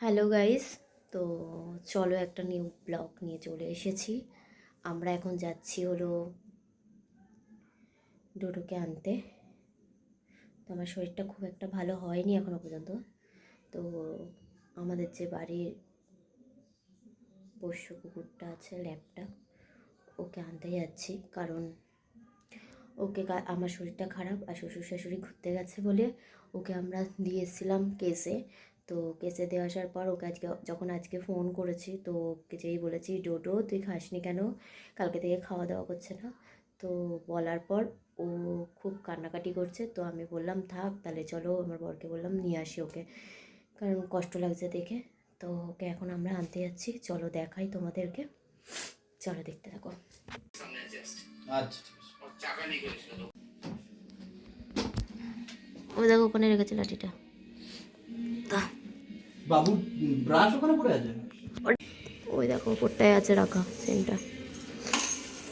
Hello guys তো চলো একটা নিউ ব্লগ নিয়ে চলে এসেছি। আমরা এখন যাচ্ছি হলো ডোডোকে আনতে। তো আমার শরীরটা খুব একটা ভালো হয়নি এখনও পর্যন্ত। তো আমাদের যে বাড়ির পোষ্য কুকুরটা আছে, ল্যাবটা, ওকে আনতে যাচ্ছি। কারণ ওকে আমার শরীরটা খারাপ আর শ্বশুর শাশুড়ি ঘুরতে গেছে বলে ওকে আমরা দিয়ে এসেছিলাম কেসে তো কেসে দিয়ে আসার পর ওকে আজকে যখন আজকে ফোন করেছি তো ওকে যেই বলেছি ডোডো তুই খাসনি কেন? কালকে থেকে খাওয়া দাওয়া করছে না? তো বলার পর ও খুব কান্নাকাটি করছে। তো আমি বললাম থাক তাহলে চলো। আমার বরকে বললাম নিয়ে আসি ওকে। কারণ কষ্ট লাগছে দেখে। তো ওকে এখন আমরা আনতে যাচ্ছি। চলো দেখাই তোমাদেরকে। চলো দেখতে থাকো। আচ্ছা। ও দেখো ওখানে রেখেছে লাঠিটা। তা বাবু ব্রাশ ওখানে পড়ে আছে? ওই দেখো ওপরটায় আছে রাখা সেন্টা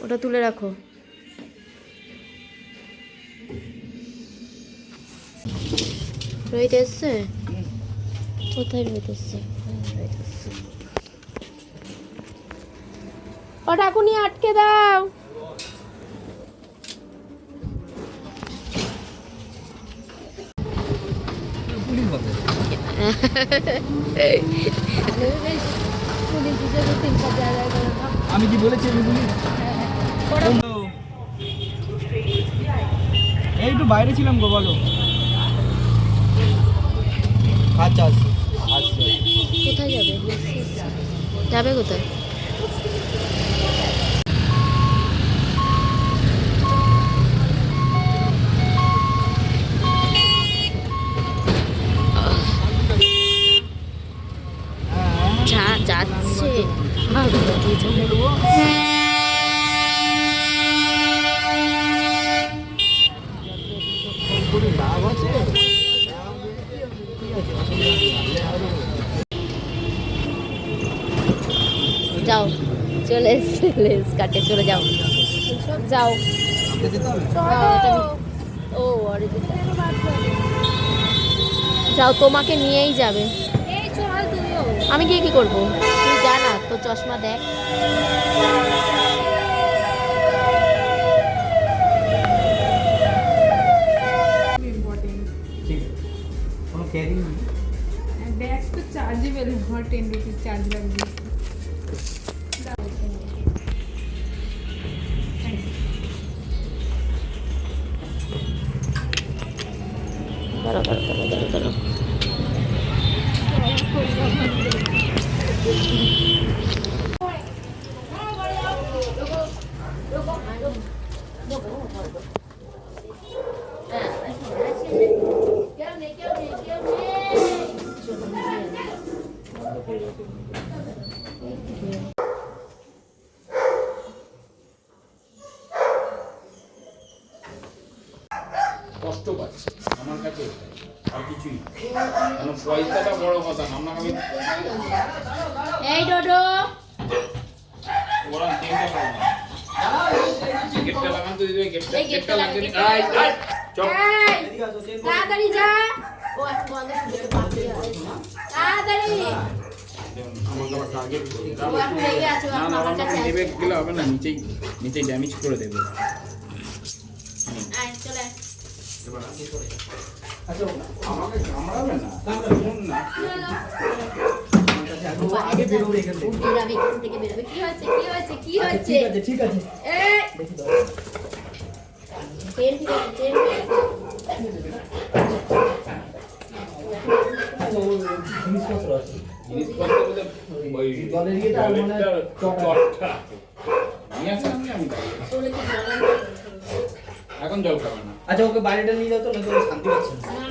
ওটা তুলে রাখো। রোহিত এসছে? কোথায় রোহিত এসছে? হ্যাঁ, রোহিত এসছে। ও ডাকুনি আটকে দাও। পুলিশ আমি কি বলেছি এই একটু বাইরে ছিলাম গো, বলো। আচ্ছা আচ্ছা। কোথায় যাবে? যাবে কোথায় যা যাচ্ছে লাভ আছে যাও চলে এস এস কাটে চলে যাও। যাও। ও যাও তোমাকে নিয়েই যাবে। আমি গিয়ে কি করব? তুই যা না তোর চশমা দেখ। अवेलेबल है और चार्ज लग रही करो करो কষ্ট পাচ্ছে। আমার কাছে আর কিছুই না। কারণ পয়সাটা বড় কথা আপনাকে আমি এই ডোডো। বরং চিন্তা করো না গেটটা লাগান তো দিদি গেটটা গেটটা লাগিয়ে দিন। আই আই চেন তাড়াতাড়ি যা। ও এখন বন্ধ করে বাকি আছে তাড়াতাড়ি। না না আমার নেবে গেলে হবে না নিচেই নিচেই ড্যামেজ করে দেবে। আচ্ছা আচ্ছা, ঠিক আছে আচ্ছা জিনিসপত্র আছে এখন জল খাবে না। আচ্ছা ওকে বাড়িটা নিয়ে যাও তো না শান্তি পাচ্ছে না।